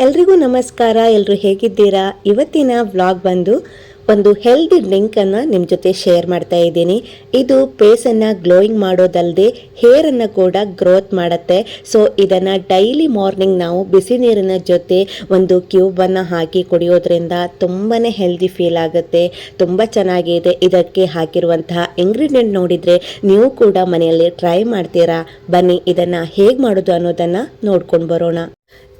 ಎಲ್ರಿಗೂ ನಮಸ್ಕಾರ ಎಲ್ಲರೂ ಹೇಗಿದ್ದೀರಾ? ಇವತ್ತಿನ ವ್ಲಾಗ್ ಬಂದು ಒಂದು ಹೆಲ್ದಿ ಲಿಂಕನ್ನು ನಿಮ್ಮ ಜೊತೆ ಶೇರ್ ಮಾಡ್ತಾ ಇದ್ದೀನಿ. ಇದು ಫೇಸನ್ನು ಗ್ಲೋಯಿಂಗ್ ಮಾಡೋದಲ್ಲದೆ ಹೇರನ್ನು ಕೂಡ ಗ್ರೋತ್ ಮಾಡುತ್ತೆ. ಸೊ ಇದನ್ನು ಡೈಲಿ ಮಾರ್ನಿಂಗ್ ನಾವು ಬಿಸಿ ನೀರಿನ ಜೊತೆ ಒಂದು ಕ್ಯೂಬನ್ನು ಹಾಕಿ ಕುಡಿಯೋದ್ರಿಂದ ತುಂಬಾ ಹೆಲ್ದಿ ಫೀಲ್ ಆಗುತ್ತೆ. ತುಂಬ ಚೆನ್ನಾಗಿದೆ. ಇದಕ್ಕೆ ಹಾಕಿರುವಂತಹ ಇಂಗ್ರೀಡಿಯೆಂಟ್ ನೋಡಿದರೆ ನೀವು ಕೂಡ ಮನೆಯಲ್ಲಿ ಟ್ರೈ ಮಾಡ್ತೀರಾ? ಬನ್ನಿ, ಇದನ್ನು ಹೇಗೆ ಮಾಡೋದು ಅನ್ನೋದನ್ನು ನೋಡ್ಕೊಂಡು ಬರೋಣ.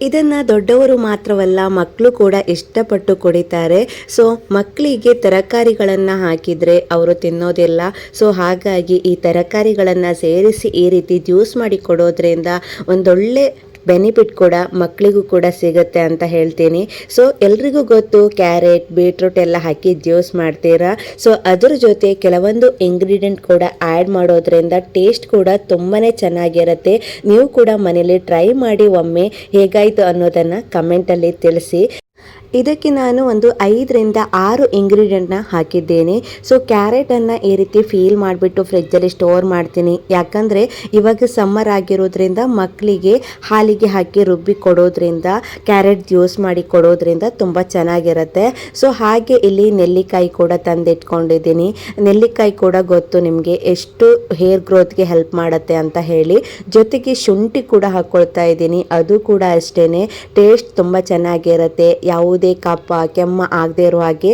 ಇದನ್ನ ದೊಡ್ಡವರು ಮಾತ್ರವಲ್ಲ ಮಕ್ಕಳು ಕೂಡ ಇಷ್ಟಪಟ್ಟು ಕುಡಿತಾರೆ. ಸೊ ಮಕ್ಕಳಿಗೆ ತರಕಾರಿಗಳನ್ನು ಹಾಕಿದರೆ ಅವರು ತಿನ್ನೋದಿಲ್ಲ. ಸೊ ಹಾಗಾಗಿ ಈ ತರಕಾರಿಗಳನ್ನು ಸೇರಿಸಿ ಈ ರೀತಿ ಜ್ಯೂಸ್ ಮಾಡಿ ಕೊಡೋದ್ರಿಂದ ಒಂದೊಳ್ಳೆ ಬೆನಿಫಿಟ್ ಕೂಡ ಮಕ್ಕಳಿಗೂ ಕೂಡ ಸಿಗುತ್ತೆ ಅಂತ ಹೇಳ್ತೀನಿ. ಸೊ ಎಲ್ರಿಗೂ ಗೊತ್ತು, ಕ್ಯಾರೆಟ್, ಬೀಟ್ರೂಟ್ ಎಲ್ಲ ಹಾಕಿ ಜ್ಯೂಸ್ ಮಾಡ್ತೀರಾ? ಸೊ ಅದ್ರ ಜೊತೆ ಕೆಲವೊಂದು ಇಂಗ್ರೀಡಿಯೆಂಟ್ ಕೂಡ ಆ್ಯಡ್ ಮಾಡೋದ್ರಿಂದ ಟೇಸ್ಟ್ ಕೂಡ ತುಂಬಾ ಚೆನ್ನಾಗಿರುತ್ತೆ. ನೀವು ಕೂಡ ಮನೇಲಿ ಟ್ರೈ ಮಾಡಿ ಒಮ್ಮೆ ಹೇಗಾಯಿತು ಅನ್ನೋದನ್ನು ಕಮೆಂಟಲ್ಲಿ ತಿಳಿಸಿ. ಇದಕ್ಕೆ ನಾನು ಒಂದು ಐದರಿಂದ ಆರು ಇಂಗ್ರೀಡಿಯೆಂಟ್ನ ಹಾಕಿದ್ದೇನೆ. ಸೊ ಕ್ಯಾರೆಟನ್ನು ಈ ರೀತಿ ಫೀಲ್ ಮಾಡಿಬಿಟ್ಟು ಫ್ರಿಜ್ಜಲ್ಲಿ ಸ್ಟೋರ್ ಮಾಡ್ತೀನಿ. ಯಾಕಂದರೆ ಇವಾಗ ಸಮ್ಮರ್ ಆಗಿರೋದ್ರಿಂದ ಮಕ್ಕಳಿಗೆ ಹಾಲಿಗೆ ಹಾಕಿ ರುಬ್ಬಿ ಕೊಡೋದ್ರಿಂದ ಕ್ಯಾರೆಟ್ ಜ್ಯೂಸ್ ಮಾಡಿ ಕೊಡೋದ್ರಿಂದ ತುಂಬ ಚೆನ್ನಾಗಿರುತ್ತೆ. ಸೊ ಹಾಗೆ ಇಲ್ಲಿ ನೆಲ್ಲಿಕಾಯಿ ಕೂಡ ತಂದಿಟ್ಕೊಂಡಿದ್ದೀನಿ. ನೆಲ್ಲಿಕಾಯಿ ಕೂಡ ಗೊತ್ತು ನಿಮಗೆ ಎಷ್ಟು ಹೇರ್ ಗ್ರೋತ್ಗೆ ಹೆಲ್ಪ್ ಮಾಡುತ್ತೆ ಅಂತ ಹೇಳಿ. ಜೊತೆಗೆ ಶುಂಠಿ ಕೂಡ ಹಾಕ್ಕೊಳ್ತಾ ಇದ್ದೀನಿ. ಅದು ಕೂಡ ಅಷ್ಟೇ ಟೇಸ್ಟ್ ತುಂಬ ಚೆನ್ನಾಗಿರುತ್ತೆ. ಯಾವುದೇ ಕಪ್ಪ, ಕೆಮ್ಮ ಆಗದೆ ಇರೋ ಹಾಗೆ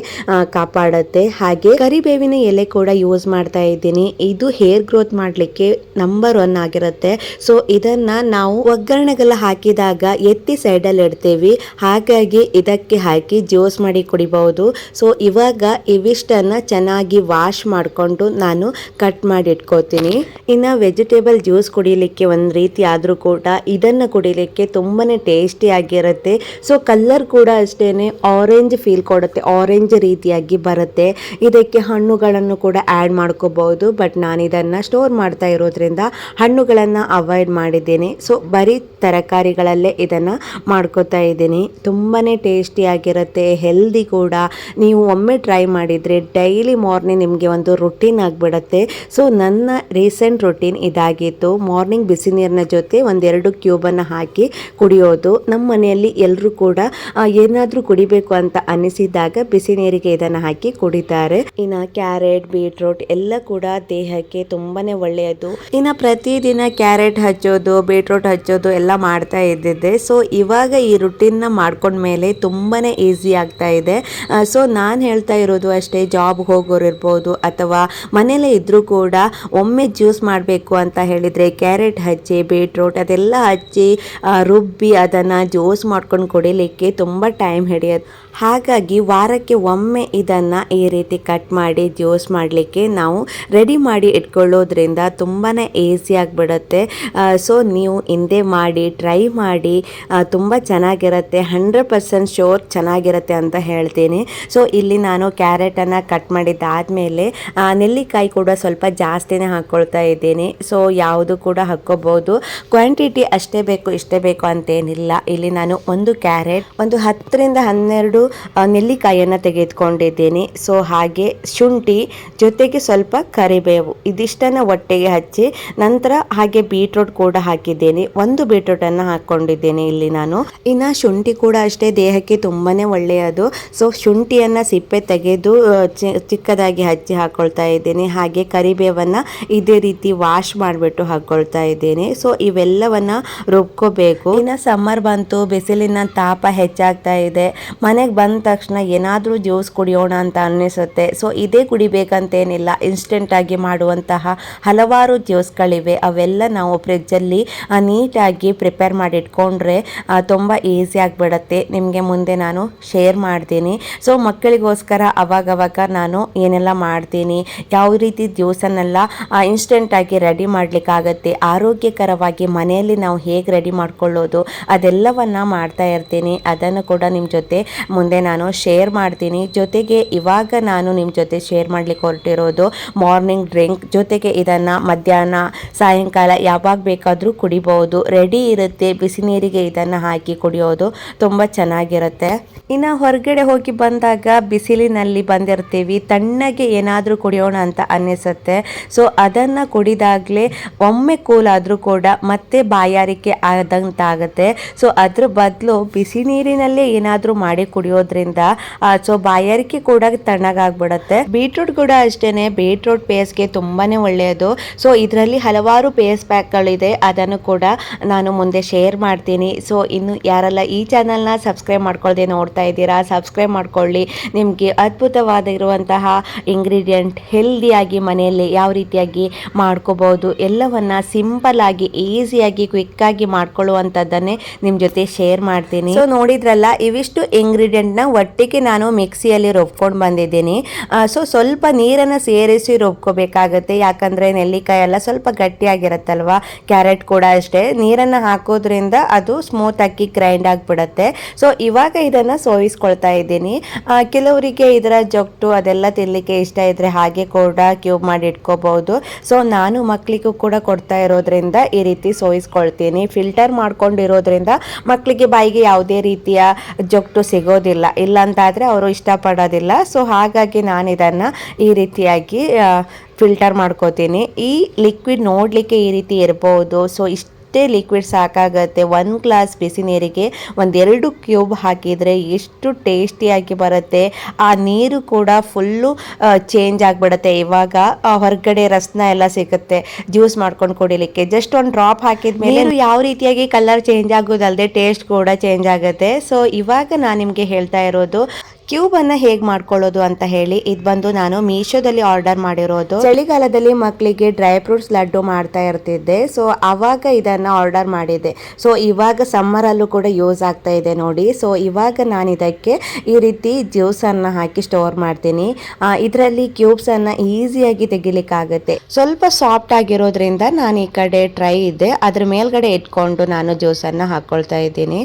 ಕಾಪಾಡತ್ತೆ. ಹಾಗೆ ಕರಿಬೇವಿನ ಎಲೆ ಕೂಡ ಯೂಸ್ ಮಾಡ್ತಾ ಇದ್ದೀನಿ. ಇದು ಹೇರ್ ಗ್ರೋತ್ ಮಾಡಲಿಕ್ಕೆ ನಂಬರ್ ಒನ್ ಆಗಿರುತ್ತೆ. ಸೊ ಇದನ್ನ ನಾವು ಒಗ್ಗರಣೆಗೆಲ್ಲ ಹಾಕಿದಾಗ ಎತ್ತಿ ಸೈಡಲ್ಲಿ ಇಡ್ತೀವಿ. ಹಾಗಾಗಿ ಇದಕ್ಕೆ ಹಾಕಿ ಜ್ಯೂಸ್ ಮಾಡಿ ಕುಡಿಬಹುದು. ಸೊ ಇವಾಗ ಇವಿಷ್ಟನ್ನ ಚೆನ್ನಾಗಿ ವಾಶ್ ಮಾಡಿಕೊಂಡು ನಾನು ಕಟ್ ಮಾಡಿ ಇಟ್ಕೋತೀನಿ. ಇನ್ನು ವೆಜಿಟೇಬಲ್ ಜ್ಯೂಸ್ ಕುಡಿಲಿಕ್ಕೆ ಒಂದು ರೀತಿ ಆದರೂ ಕೂಡ ಇದನ್ನು ಕುಡಿಲಿಕ್ಕೆ ತುಂಬಾ ಟೇಸ್ಟಿ ಆಗಿರುತ್ತೆ. ಸೊ ಕಲರ್ ಕೂಡ ಅಷ್ಟೇನೆ ಆರೆಂಜ್ ಫೀಲ್ ಕೊಡುತ್ತೆ ಆರೆಂಜ್ ರೀತಿಯಾಗಿ ಬರುತ್ತೆ. ಇದಕ್ಕೆ ಹಣ್ಣುಗಳನ್ನು ಕೂಡ ಆ್ಯಡ್ ಮಾಡ್ಕೋಬಹುದು ಬಟ್ ನಾನು ಇದನ್ನು ಸ್ಟೋರ್ ಮಾಡ್ತಾ ಇರೋದ್ರಿಂದ ಹಣ್ಣುಗಳನ್ನು ಅವಾಯ್ಡ್ ಮಾಡಿದ್ದೀನಿ. ಸೊ ಬರೀ ತರಕಾರಿಗಳಲ್ಲೇ ಇದನ್ನು ಮಾಡ್ಕೋತಾ ಇದ್ದೀನಿ. ತುಂಬಾ ಟೇಸ್ಟಿಯಾಗಿರುತ್ತೆ ಹೆಲ್ದಿ ಕೂಡ. ನೀವು ಒಮ್ಮೆ ಟ್ರೈ ಮಾಡಿದರೆ ಡೈಲಿ ಮಾರ್ನಿಂಗ್ ನಿಮಗೆ ಒಂದು ರುಟೀನ್ ಆಗಿಬಿಡುತ್ತೆ. ಸೊ ನನ್ನ ರೀಸೆಂಟ್ ರುಟೀನ್ ಇದಾಗಿತ್ತು. ಮಾರ್ನಿಂಗ್ ಬಿಸಿ ನೀರಿನ ಜೊತೆ ಒಂದೆರಡು ಕ್ಯೂಬನ್ನು ಹಾಕಿ ಕುಡಿಯೋದು. ನಮ್ಮ ಮನೆಯಲ್ಲಿ ಎಲ್ಲರೂ ಕೂಡ ಏನಾದರೂ ಕುಡಿಬೇಕು ಅಂತ ಅನಿಸಿದಾಗ ಬಿಸಿ ನೀರಿಗೆ ಇದನ್ನ ಹಾಕಿ ಕುಡಿತಾರೆ. ಇನ್ನ ಕ್ಯಾರೆಟ್, ಬೀಟ್ರೂಟ್ ಎಲ್ಲ ಕೂಡ ದೇಹಕ್ಕೆ ತುಂಬಾನೇ ಒಳ್ಳೆಯದು. ಇನ್ನು ಪ್ರತಿದಿನ ಕ್ಯಾರೆಟ್ ಹಚ್ಚೋದು, ಬೀಟ್ರೂಟ್ ಹಚ್ಚೋದು ಎಲ್ಲ ಮಾಡ್ತಾ ಇದ್ದಿದ್ದೆ. ಸೊ ಇವಾಗ ಈ ರೂಟೀನ್ ಮಾಡ್ಕೊಂಡ ಮೇಲೆ ತುಂಬಾನೇ ಈಸಿ ಆಗ್ತಾ ಇದೆ. ಸೊ ನಾನು ಹೇಳ್ತಾ ಇರೋದು ಅಷ್ಟೇ, ಜಾಬ್ ಹೋಗೋರು ಇರ್ಬೋದು ಅಥವಾ ಮನೇಲೆ ಇದ್ರೂ ಕೂಡ ಒಮ್ಮೆ ಜ್ಯೂಸ್ ಮಾಡಬೇಕು ಅಂತ ಹೇಳಿದ್ರೆ ಕ್ಯಾರೆಟ್ ಹಚ್ಚಿ, ಬೀಟ್ರೂಟ್ ಅದೆಲ್ಲ ಹಚ್ಚಿ ರುಬ್ಬಿ ಅದನ್ನ ಜ್ಯೂಸ್ ಮಾಡ್ಕೊಂಡು ಕುಡಿಲಿಕ್ಕೆ ತುಂಬಾ ಟೈಮ್ ஆஸ்திரேலியர் ಹಾಗಾಗಿ ವಾರಕ್ಕೆ ಒಮ್ಮೆ ಇದನ್ನು ಈ ರೀತಿ ಕಟ್ ಮಾಡಿ ಜ್ಯೂಸ್ ಮಾಡಲಿಕ್ಕೆ ನಾವು ರೆಡಿ ಮಾಡಿ ಇಟ್ಕೊಳ್ಳೋದ್ರಿಂದ ತುಂಬಾ ಈಸಿಯಾಗಿಬಿಡುತ್ತೆ ಸೊ ನೀವು ಹಿಂದೆ ಮಾಡಿ ಟ್ರೈ ಮಾಡಿ ತುಂಬ ಚೆನ್ನಾಗಿರುತ್ತೆ ಹಂಡ್ರೆಡ್ ಪರ್ಸೆಂಟ್ ಶೋರ್ ಚೆನ್ನಾಗಿರುತ್ತೆ ಅಂತ ಹೇಳ್ತೀನಿ. ಸೊ ಇಲ್ಲಿ ನಾನು ಕ್ಯಾರೆಟನ್ನು ಕಟ್ ಮಾಡಿದ್ದಾದಮೇಲೆ ನೆಲ್ಲಿಕಾಯಿ ಕೂಡ ಸ್ವಲ್ಪ ಜಾಸ್ತಿನೇ ಹಾಕ್ಕೊಳ್ತಾ ಇದ್ದೀನಿ. ಸೊ ಯಾವುದು ಕೂಡ ಹಾಕ್ಕೋಬೋದು. ಕ್ವಾಂಟಿಟಿ ಅಷ್ಟೇ ಬೇಕು, ಇಷ್ಟೇ ಬೇಕು ಅಂತೇನಿಲ್ಲ. ಇಲ್ಲಿ ನಾನು ಒಂದು ಕ್ಯಾರೆಟ್ ಒಂದು ಹತ್ತರಿಂದ ಹನ್ನೆರಡು ಆ, ತೆಗೆದುಕೊಂಡಿದ್ದೇನೆ. ಸೊ ಹಾಗೆ ಶುಂಠಿ ಜೊತೆಗೆ ಸ್ವಲ್ಪ ಕರಿಬೇವು ಇದಿಷ್ಟನ್ನು ಒಟ್ಟೆಗೆ ಹಚ್ಚಿ ನಂತರ ಹಾಗೆ ಬೀಟ್ರೂಟ್ ಕೂಡ ಹಾಕಿದ್ದೇನೆ. ಒಂದು ಬೀಟ್ರೂಟನ್ನು ಹಾಕ್ಕೊಂಡಿದ್ದೇನೆ ಇಲ್ಲಿ ನಾನು. ಇನ್ನು ಶುಂಠಿ ಕೂಡ ಅಷ್ಟೇ ದೇಹಕ್ಕೆ ತುಂಬಾನೇ ಒಳ್ಳೆಯದು. ಸೊ ಶುಂಠಿಯನ್ನು ಸಿಪ್ಪೆ ತೆಗೆದು ಚಿಕ್ಕದಾಗಿ ಹಚ್ಚಿ ಹಾಕ್ಕೊಳ್ತಾ ಇದ್ದೇನೆ. ಹಾಗೆ ಕರಿಬೇವನ್ನು ಇದೇ ರೀತಿ ವಾಶ್ ಮಾಡಿಬಿಟ್ಟು ಹಾಕ್ಕೊಳ್ತಾ ಇದ್ದೇನೆ. ಸೊ ಇವೆಲ್ಲವನ್ನ ರುಬ್ಕೋಬೇಕು. ಇನ್ನು ಸಮ್ಮರ್ ಬಂತು ಬಿಸಿಲಿನ ತಾಪ ಹೆಚ್ಚಾಗ್ತಾ ಇದೆ. ಮನೆಗೆ ಬಂದ ತಕ್ಷಣ ಏನಾದರೂ ಜ್ಯೂಸ್ ಕುಡಿಯೋಣ ಅಂತ ಅನ್ನಿಸುತ್ತೆ. ಸೊ ಇದೇ ಕುಡಿಬೇಕಂತೇನಿಲ್ಲ. ಇನ್ಸ್ಟೆಂಟಾಗಿ ಮಾಡುವಂತಹ ಹಲವಾರು ಜ್ಯೂಸ್ಗಳಿವೆ. ಅವೆಲ್ಲ ನಾವು ಫ್ರಿಜ್ಜಲ್ಲಿ ನೀಟಾಗಿ ಪ್ರಿಪೇರ್ ಮಾಡಿಟ್ಕೊಂಡ್ರೆ ತುಂಬ ಈಸಿ ಆಗಿಬಿಡತ್ತೆ. ನಿಮಗೆ ಮುಂದೆ ನಾನು ಶೇರ್ ಮಾಡ್ತೀನಿ. ಸೊ ಮಕ್ಕಳಿಗೋಸ್ಕರ ಅವಾಗವಾಗ ನಾನು ಏನೆಲ್ಲ ಮಾಡ್ತೀನಿ. ಯಾವ ರೀತಿ ಜ್ಯೂಸನ್ನೆಲ್ಲ ಇನ್ಸ್ಟೆಂಟಾಗಿ ರೆಡಿ ಮಾಡಲಿಕ್ಕಾಗತ್ತೆ. ಆರೋಗ್ಯಕರವಾಗಿ ಮನೆಯಲ್ಲಿ ನಾವು ಹೇಗೆ ರೆಡಿ ಮಾಡ್ಕೊಳ್ಳೋದು, ಅದೆಲ್ಲವನ್ನು ಮಾಡ್ತಾ ಇರ್ತೀನಿ. ಅದನ್ನು ಕೂಡ ನಿಮ್ಮ ಜೊತೆ ಮುಂದೆ ನಾನು ಶೇರ್ ಮಾಡ್ತೀನಿ. ಜೊತೆಗೆ ಇವಾಗ ನಾನು ನಿಮ್ಮ ಜೊತೆ ಶೇರ್ ಮಾಡ್ಲಿಕ್ಕೆ ಹೊರಟಿರೋದು ಮಾರ್ನಿಂಗ್ ಡ್ರಿಂಕ್ ಜೊತೆಗೆ ಇದನ್ನು ಮಧ್ಯಾಹ್ನ, ಸಾಯಂಕಾಲ ಯಾವಾಗ ಬೇಕಾದರೂ ಕುಡಿಬೋದು ರೆಡಿ ಇರುತ್ತೆ, ಬಿಸಿ ನೀರಿಗೆ ಇದನ್ನು ಹಾಕಿ ಕುಡಿಯೋದು ತುಂಬ ಚೆನ್ನಾಗಿರುತ್ತೆ. ಇನ್ನು ಹೊರಗಡೆ ಹೋಗಿ ಬಂದಾಗ ಬಿಸಿಲಿನಲ್ಲಿ ಬಂದಿರ್ತೀವಿ. ತಣ್ಣಗೆ ಏನಾದರೂ ಕುಡಿಯೋಣ ಅಂತ ಅನ್ನಿಸುತ್ತೆ. ಸೊ ಅದನ್ನು ಕುಡಿದಾಗಲೇ ಒಮ್ಮೆ ಕೂಲಾದರೂ ಕೂಡ ಮತ್ತೆ ಬಾಯಾರಿಕೆ ಆದಂತಾಗುತ್ತೆ. ಸೊ ಅದ್ರ ಬದಲು ಬಿಸಿ ನೀರಿನಲ್ಲೇ ಏನಾದರೂ ಮಾಡಿ ಕುಡಿಯೋದ್ರಿಂದ ಸೊ ಬಾಯಾರಿಕೆ ಕೂಡ ತಣ್ಣಗಾಗ್ಬಿಡತ್ತೆ. ಬೀಟ್ರೂಟ್ ಕೂಡ ಅಷ್ಟೇನೆ, ಬೀಟ್ರೂಟ್ ಪೇಸ್ಟ್ಗೆ ತುಂಬಾನೇ ಒಳ್ಳೆಯದು. ಸೊ ಇದರಲ್ಲಿ ಹಲವಾರು ಪೇಸ್ ಪ್ಯಾಕ್ಗಳಿದೆ, ಅದನ್ನು ಕೂಡ ನಾನು ಮುಂದೆ ಶೇರ್ ಮಾಡ್ತೀನಿ. ಸೊ ಇನ್ನು ಯಾರೆಲ್ಲ ಈ ಚಾನಲ್ನ ಸಬ್ಸ್ಕ್ರೈಬ್ ಮಾಡ್ಕೊಳ್ದೆ ನೋಡ್ತಾ ಇದ್ದೀರಾ, ಸಬ್ಸ್ಕ್ರೈಬ್ ಮಾಡ್ಕೊಳ್ಳಿ. ನಿಮಗೆ ಅದ್ಭುತವಾಗಿರುವಂತಹ ಇಂಗ್ರೀಡಿಯೆಂಟ್ ಹೆಲ್ದಿಯಾಗಿ ಮನೆಯಲ್ಲಿ ಯಾವ ರೀತಿಯಾಗಿ ಮಾಡ್ಕೋಬಹುದು ಎಲ್ಲವನ್ನ ಸಿಂಪಲ್ ಆಗಿ, ಈಸಿಯಾಗಿ ಕ್ವಿಕ್ ಆಗಿ ಮಾಡ್ಕೊಳ್ಳುವಂಥದ್ದನ್ನೇ ನಿಮ್ಮ ಜೊತೆ ಶೇರ್ ಮಾಡ್ತೀನಿ. ಸೊ ನೋಡಿದ್ರಲ್ಲ, ಇವಿಷ್ಟು ಇಂಗ್ರೀಡಿಯೆಂಟ್ ನ ಒಟ್ಟಿಗೆ ನಾನು ಮಿಕ್ಸಿಯಲ್ಲಿ ರುಬ್ಕೊಂಡು ಬಂದಿದ್ದೀನಿ. ಸೊ ಸ್ವಲ್ಪ ನೀರನ್ನು ಸೇರಿಸಿ ರುಬ್ಕೋಬೇಕಾಗುತ್ತೆ. ಯಾಕಂದರೆ ನೆಲ್ಲಿಕಾಯಿ ಎಲ್ಲ ಸ್ವಲ್ಪ ಗಟ್ಟಿಯಾಗಿರುತ್ತಲ್ವ? ಕ್ಯಾರೆಟ್ ಕೂಡ ಅಷ್ಟೇ. ನೀರನ್ನು ಹಾಕೋದ್ರಿಂದ ಅದು ಸ್ಮೂತ್ ಆಗಿ ಗ್ರೈಂಡ್ ಆಗಿಬಿಡುತ್ತೆ. ಸೊ ಇವಾಗ ಇದನ್ನು ಸೋಯಿಸ್ಕೊಳ್ತಾ ಇದ್ದೀನಿ. ಕೆಲವರಿಗೆ ಇದರ ಜೊಟ್ಟು ಅದೆಲ್ಲ ತಿನ್ನಲಿಕ್ಕೆ ಇಷ್ಟ ಇದ್ದರೆ ಹಾಗೆ ಕೂಡ ಕ್ಯೂಬ್ ಮಾಡಿ ಇಟ್ಕೋಬಹುದು. ಸೊ ನಾನು ಮಕ್ಕಳಿಗೂ ಕೂಡ ಕೊಡ್ತಾ ಇರೋದ್ರಿಂದ ಈ ರೀತಿ ಸೋಯಿಸ್ಕೊಳ್ತೀನಿ. ಫಿಲ್ಟರ್ ಮಾಡ್ಕೊಂಡಿರೋದ್ರಿಂದ ಮಕ್ಕಳಿಗೆ ಬಾಯಿಗೆ ಯಾವುದೇ ರೀತಿಯ ಜೊಟ್ಟು ಸಿಗೋದಿಲ್ಲ. ಇಲ್ಲ ಅಂತಾದರೆ ಅವರು ಇಷ್ಟಪಡೋದಿಲ್ಲ. ಸೊ ಹಾಗಾಗಿ ನಾನು ಇದನ್ನು ಈ ರೀತಿಯಾಗಿ ಫಿಲ್ಟರ್ ಮಾಡ್ಕೋತೀನಿ. ಈ ಲಿಕ್ವಿಡ್ ನೋಡಲಿಕ್ಕೆ ಈ ರೀತಿ ಇರ್ಬೋದು. ಸೊ ಇಷ್ಟು ಅಷ್ಟೇ ಲಿಕ್ವಿಡ್ ಸಾಕಾಗತ್ತೆ. ಒಂದು ಗ್ಲಾಸ್ ಬಿಸಿ ನೀರಿಗೆ ಒಂದೆರಡು ಕ್ಯೂಬ್ ಹಾಕಿದರೆ ಎಷ್ಟು ಟೇಸ್ಟಿಯಾಗಿ ಬರುತ್ತೆ. ಆ ನೀರು ಕೂಡ ಫುಲ್ಲು ಚೇಂಜ್ ಆಗಿಬಿಡುತ್ತೆ. ಇವಾಗ ಹೊರಗಡೆ ರಸ್ನ ಎಲ್ಲ ಸಿಗುತ್ತೆ. ಜ್ಯೂಸ್ ಮಾಡ್ಕೊಂಡು ಕುಡಿಲಿಕ್ಕೆ. ಜಸ್ಟ್ ಒಂದು ಡ್ರಾಪ್ ಹಾಕಿದ ಮೇಲೆ ಯಾವ ರೀತಿಯಾಗಿ ಕಲರ್ ಚೇಂಜ್ ಆಗೋದಲ್ಲದೆ ಟೇಸ್ಟ್ ಕೂಡ ಚೇಂಜ್ ಆಗುತ್ತೆ. ಸೊ ಇವಾಗ ನಾನು ನಿಮಗೆ ಹೇಳ್ತಾ ಇರೋದು ಕ್ಯೂಬ್ ಹೇಗೆ ಮಾಡ್ಕೊಳ್ಳೋದು ಅಂತ ಹೇಳಿ ಇದು ಬಂದು ನಾನು ಮೀಶೋದಲ್ಲಿ ಆರ್ಡರ್ ಮಾಡಿರೋದು. ಚಳಿಗಾಲದಲ್ಲಿ ಮಕ್ಕಳಿಗೆ ಡ್ರೈ ಫ್ರೂಟ್ಸ್ ಲಡ್ಡು ಮಾಡ್ತಾ ಇರ್ತಿದ್ದೆ. ಸೊ ಅವಾಗ ಇದನ್ನ ಆರ್ಡರ್ ಮಾಡಿದ್ದೆ. ಸೊ, ಇವಾಗ ಸಮ್ಮರಲ್ಲೂ ಕೂಡ ಯೂಸ್ ಆಗ್ತಾ ಇದೆ ನೋಡಿ. ಸೊ, ಇವಾಗ ನಾನು ಇದಕ್ಕೆ ಈ ರೀತಿ ಜ್ಯೂಸನ್ನು ಹಾಕಿ ಸ್ಟೋರ್ ಮಾಡ್ತೀನಿ. ಇದರಲ್ಲಿ ಕ್ಯೂಬ್ಸನ್ನು ಈಸಿಯಾಗಿ ತೆಗಿಲಿಕ್ಕಾಗತ್ತೆ. ಸ್ವಲ್ಪ ಸಾಫ್ಟ್ ಆಗಿರೋದ್ರಿಂದ ನಾನು ಈ ಕಡೆ ಟ್ರೈ ಇದ್ದೆ. ಅದ್ರ ಮೇಲ್ಗಡೆ ಇಟ್ಕೊಂಡು ನಾನು ಜ್ಯೂಸನ್ನು ಹಾಕ್ಕೊಳ್ತಾ ಇದ್ದೀನಿ.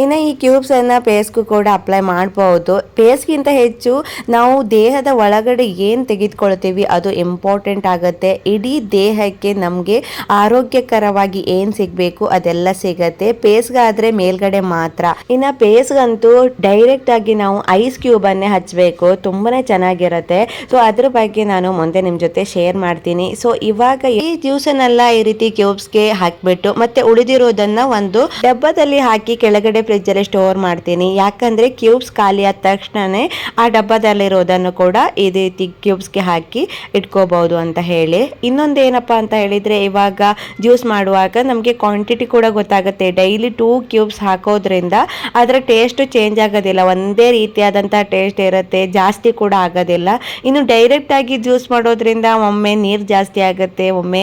ಇನ್ನು ಈ ಕ್ಯೂಬ್ಸ್ ಅನ್ನ ಪೇಸ್ಗೂ ಕೂಡ ಅಪ್ಲೈ ಮಾಡ್ಬೋದು. ಪೇಸ್ಗಿಂತ ಹೆಚ್ಚು ನಾವು ದೇಹದ ಒಳಗಡೆ ಏನು ತೆಗೆದುಕೊಳ್ತೀವಿ ಅದು ಇಂಪಾರ್ಟೆಂಟ್ ಆಗುತ್ತೆ. ಇಡೀ ದೇಹಕ್ಕೆ ನಮಗೆ ಆರೋಗ್ಯಕರವಾಗಿ ಏನು ಸಿಗಬೇಕು ಅದೆಲ್ಲ ಸಿಗತ್ತೆ. ಪೇಸ್ಗಾದರೆ ಮೇಲ್ಗಡೆ ಮಾತ್ರ. ಇನ್ನು ಪೇಸ್ಗಂತೂ ಡೈರೆಕ್ಟ್ ಆಗಿ ನಾವು ಐಸ್ ಕ್ಯೂಬನ್ನೇ ಹಚ್ಚಬೇಕು ತುಂಬಾನೇ ಚೆನ್ನಾಗಿರುತ್ತೆ. ಸೊ ಅದ್ರ ಬಗ್ಗೆ ನಾನು ಮುಂದೆ ನಿಮ್ಮ ಜೊತೆ ಶೇರ್ ಮಾಡ್ತೀನಿ. ಸೊ ಇವಾಗ ಈ ಜ್ಯೂಸನ್ನೆಲ್ಲ ಈ ರೀತಿ ಕ್ಯೂಬ್ಸ್ಗೆ ಹಾಕಿಬಿಟ್ಟು ಮತ್ತೆ ಉಳಿದಿರೋದನ್ನ ಒಂದು ಡಬ್ಬದಲ್ಲಿ ಹಾಕಿ ಕೆಳಗಡೆ ಫ್ರಿಜ್ ಅಲ್ಲಿ ಸ್ಟೋರ್ ಮಾಡ್ತೀನಿ. ಯಾಕಂದ್ರೆ ಕ್ಯೂಬ್ಸ್ ಖಾಲಿ ಆದ ತಕ್ಷಣನೇ ಆ ಡಬ್ಬದಲ್ಲಿರೋದನ್ನು ಕೂಡ ಈ ರೀತಿ ಕ್ಯೂಬ್ಸ್ಗೆ ಹಾಕಿ ಇಟ್ಕೋಬಹುದು ಅಂತ ಹೇಳಿ. ಇನ್ನೊಂದು ಏನಪ್ಪ ಅಂತ ಹೇಳಿದರೆ, ಇವಾಗ ಜ್ಯೂಸ್ ಮಾಡುವಾಗ ನಮಗೆ ಕ್ವಾಂಟಿಟಿ ಕೂಡ ಗೊತ್ತಾಗುತ್ತೆ. ಡೈಲಿ ಟೂ ಕ್ಯೂಬ್ಸ್ ಹಾಕೋದ್ರಿಂದ ಅದರ ಟೇಸ್ಟು ಚೇಂಜ್ ಆಗೋದಿಲ್ಲ. ಒಂದೇ ರೀತಿಯಾದಂಥ ಟೇಸ್ಟ್ ಇರುತ್ತೆ, ಜಾಸ್ತಿ ಕೂಡ ಆಗೋದಿಲ್ಲ. ಇನ್ನು ಡೈರೆಕ್ಟಾಗಿ ಜ್ಯೂಸ್ ಮಾಡೋದ್ರಿಂದ ಒಮ್ಮೆ ನೀರು ಜಾಸ್ತಿ ಆಗುತ್ತೆ, ಒಮ್ಮೆ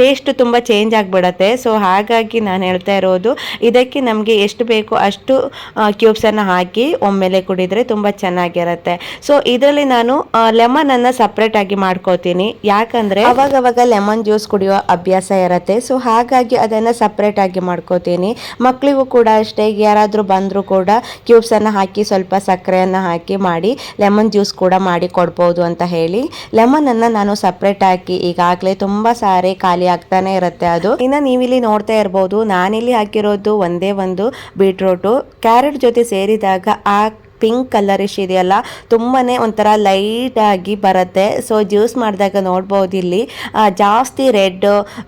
ಟೇಸ್ಟ್ ತುಂಬ ಚೇಂಜ್ ಆಗಿಬಿಡತ್ತೆ. ಸೊ ಹಾಗಾಗಿ ನಾನು ಹೇಳ್ತಾ ಇರೋದು, ಇದಕ್ಕೆ ನಮಗೆ ಎಷ್ಟು ಬೇಕು ಅಷ್ಟು ಕ್ಯೂಬ್ಸನ್ನು ಹಾಕಿ ಒಮ್ಮೆಲೆ ಕುಡಿದ್ರೆ ತುಂಬ ಚೆನ್ನಾಗಿರುತ್ತೆ. ಸೊ ಇದರಲ್ಲಿ ನಾನು ಲೆಮನನ್ನು ಸಪ್ರೇಟಾಗಿ ಸಪ್ರೇಟ್ ಆಗಿ ಮಾಡ್ಕೋತೀನಿ. ಯಾಕಂದ್ರೆ ಅವಾಗವಾಗ ಅವಾಗ ಲೆಮನ್ ಜ್ಯೂಸ್ ಕುಡಿಯೋ ಅಭ್ಯಾಸ ಇರುತ್ತೆ. ಸೊ ಹಾಗಾಗಿ ಅದನ್ನ ಸಪ್ರೇಟ್ ಆಗಿ ಮಾಡ್ಕೋತೀನಿ. ಮಕ್ಕಳಿಗೂ ಕೂಡ ಅಷ್ಟೇ, ಯಾರಾದರೂ ಬಂದರೂ ಕೂಡ ಕ್ಯೂಬ್ಸನ್ನು ಹಾಕಿ ಸ್ವಲ್ಪ ಸಕ್ಕರೆಯನ್ನ ಹಾಕಿ ಮಾಡಿ ಲೆಮನ್ ಜ್ಯೂಸ್ ಕೂಡ ಮಾಡಿ ಕೊಡ್ಬೋದು ಅಂತ ಹೇಳಿ. ಲೆಮನನ್ನು ನಾನು ಸಪ್ರೇಟ್ ಹಾಕಿ ಈಗಾಗಲೇ ತುಂಬಾ ಸಾರಿ ಖಾಲಿ ಆಗ್ತಾನೆ ಇರುತ್ತೆ ಅದು. ಇನ್ನು ನೀವಿಲ್ಲಿ ನೋಡ್ತಾ ಇರ್ಬೋದು, ನಾನಿಲ್ಲಿ ಹಾಕಿರೋದು ಒಂದೇ ಒಂದು ಬೀಟ್ರೂಟು ಕ್ಯಾರೆಟ್ ಜೊತೆ ಸೇರಿದಾಗ ಆ ಪಿಂಕ್ ಕಲರಿಶ್ ಇದೆಯಲ್ಲ ತುಂಬಾ ಒಂಥರ ಲೈಟ್ ಆಗಿ ಬರುತ್ತೆ. ಸೊ ಜ್ಯೂಸ್ ಮಾಡಿದಾಗ ನೋಡ್ಬೋದು ಇಲ್ಲಿ ಜಾಸ್ತಿ ರೆಡ್,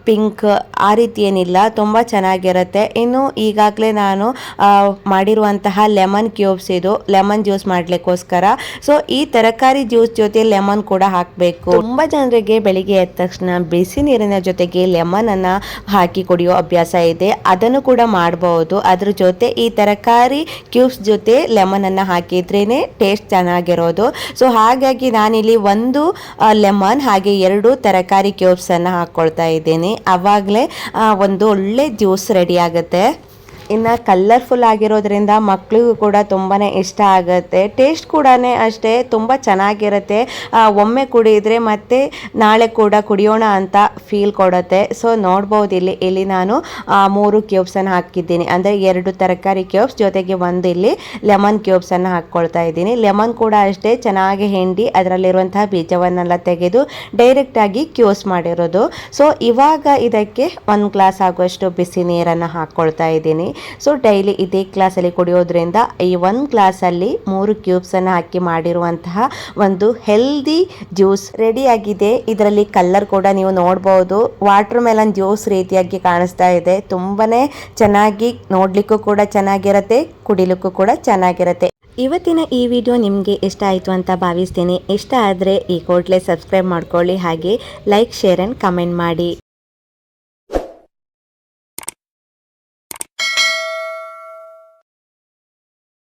ಪಿಂಕ್ ಆ ರೀತಿ ಏನಿಲ್ಲ, ತುಂಬ ಚೆನ್ನಾಗಿರುತ್ತೆ. ಇನ್ನು ಈಗಾಗಲೇ ನಾನು ಮಾಡಿರುವಂತಹ ಲೆಮನ್ ಕ್ಯೂಬ್ಸ್ ಇದು, ಲೆಮನ್ ಜ್ಯೂಸ್ ಮಾಡಲಿಕ್ಕೋಸ್ಕರ. ಸೊ ಈ ತರಕಾರಿ ಜ್ಯೂಸ್ ಜೊತೆ ಲೆಮನ್ ಕೂಡ ಹಾಕಬೇಕು. ತುಂಬ ಜನರಿಗೆ ಬೆಳಿಗ್ಗೆ ಎದ್ದ ತಕ್ಷಣ ಬಿಸಿ ನೀರಿನ ಜೊತೆಗೆ ಲೆಮನನ್ನು ಹಾಕಿ ಕುಡಿಯೋ ಅಭ್ಯಾಸ ಇದೆ. ಅದನ್ನು ಕೂಡ ಮಾಡಬಹುದು ಅದ್ರ ಜೊತೆ ಈ ತರಕಾರಿ ಕ್ಯೂಬ್ಸ್ ಜೊತೆ ಲೆಮನನ್ನು ಅನ್ನ ಹಾಕಿದ್ರೇನೆ ಟೇಸ್ಟ್ ಚೆನ್ನಾಗಿರೋದು. ಸೊ ಹಾಗಾಗಿ ನಾನಿಲ್ಲಿ ಒಂದು ಲೆಮನ್ ಹಾಗೆ ಎರಡು ತರಕಾರಿ ಕ್ಯೂಬ್ಸನ್ನು ಹಾಕ್ಕೊಳ್ತಾ ಇದ್ದೀನಿ. ಆವಾಗಲೇ ಒಂದು ಒಳ್ಳೆ ಜ್ಯೂಸ್ ರೆಡಿ ಆಗುತ್ತೆ. ಇನ್ನು ಕಲರ್ಫುಲ್ ಆಗಿರೋದ್ರಿಂದ ಮಕ್ಕಳಿಗೂ ಕೂಡ ತುಂಬಾ ಇಷ್ಟ ಆಗುತ್ತೆ. ಟೇಸ್ಟ್ ಕೂಡ ಅಷ್ಟೇ, ತುಂಬ ಚೆನ್ನಾಗಿರುತ್ತೆ. ಒಮ್ಮೆ ಕುಡಿದ್ರೆ ಮತ್ತೆ ನಾಳೆ ಕೂಡ ಕುಡಿಯೋಣ ಅಂತ ಫೀಲ್ ಕೊಡುತ್ತೆ. ಸೊ ನೋಡ್ಬೋದು ಇಲ್ಲಿ ಇಲ್ಲಿ ನಾನು ಮೂರು ಕ್ಯೂಬ್ಸನ್ನು ಹಾಕಿದ್ದೀನಿ. ಅಂದರೆ ಎರಡು ತರಕಾರಿ ಕ್ಯೂಬ್ಸ್ ಜೊತೆಗೆ ಒಂದು ಇಲ್ಲಿ ಲೆಮನ್ ಕ್ಯೂಬ್ಸನ್ನು ಹಾಕ್ಕೊಳ್ತಾ ಇದ್ದೀನಿ. ಲೆಮನ್ ಕೂಡ ಅಷ್ಟೇ, ಚೆನ್ನಾಗಿ ಹಿಂಡಿ ಅದರಲ್ಲಿರುವಂತಹ ಬೀಜವನ್ನೆಲ್ಲ ತೆಗೆದು ಡೈರೆಕ್ಟಾಗಿ ಕ್ಯೂಸ್ ಮಾಡಿರೋದು. ಸೊ ಇವಾಗ ಇದಕ್ಕೆ ಒಂದು ಗ್ಲಾಸ್ ಆಗುವಷ್ಟು ಬಿಸಿ ನೀರನ್ನು ಹಾಕ್ಕೊಳ್ತಾ ಇದ್ದೀನಿ. ಸೊ ಡೈಲಿ ಇದೇ ಗ್ಲಾಸಲ್ಲಿ ಕುಡಿಯೋದ್ರಿಂದ ಈ ಒಂದು ಗ್ಲಾಸಲ್ಲಿ ಮೂರು ಕ್ಯೂಬ್ಸನ್ನು ಹಾಕಿ ಮಾಡಿರುವಂತಹ ಒಂದು ಹೆಲ್ದಿ ಜ್ಯೂಸ್ ರೆಡಿ ಆಗಿದೆ. ಇದರಲ್ಲಿ ಕಲರ್ ಕೂಡ ನೀವು ನೋಡ್ಬೋದು. ವಾಟರ್ ಮೆಲನ್ ಜ್ಯೂಸ್ ರೀತಿಯಾಗಿ ಕಾಣಿಸ್ತಾ ಇದೆ. ತುಂಬಾನೇ ಚೆನ್ನಾಗಿ ನೋಡ್ಲಿಕ್ಕೂ ಕೂಡ ಚೆನ್ನಾಗಿರುತ್ತೆ, ಕುಡಿಲಿಕ್ಕೂ ಕೂಡ ಚೆನ್ನಾಗಿರುತ್ತೆ. ಇವತ್ತಿನ ಈ ವಿಡಿಯೋ ನಿಮಗೆ ಇಷ್ಟ ಆಯಿತು ಅಂತ ಭಾವಿಸ್ತೀನಿ. ಇಷ್ಟ ಆದರೆ ಈ ಕೂಡಲೇ ಸಬ್ಸ್ಕ್ರೈಬ್ ಮಾಡ್ಕೊಳ್ಳಿ. ಹಾಗೆ ಲೈಕ್ ಶೇರ್ ಆ್ಯಂಡ್ ಕಮೆಂಟ್ ಮಾಡಿ.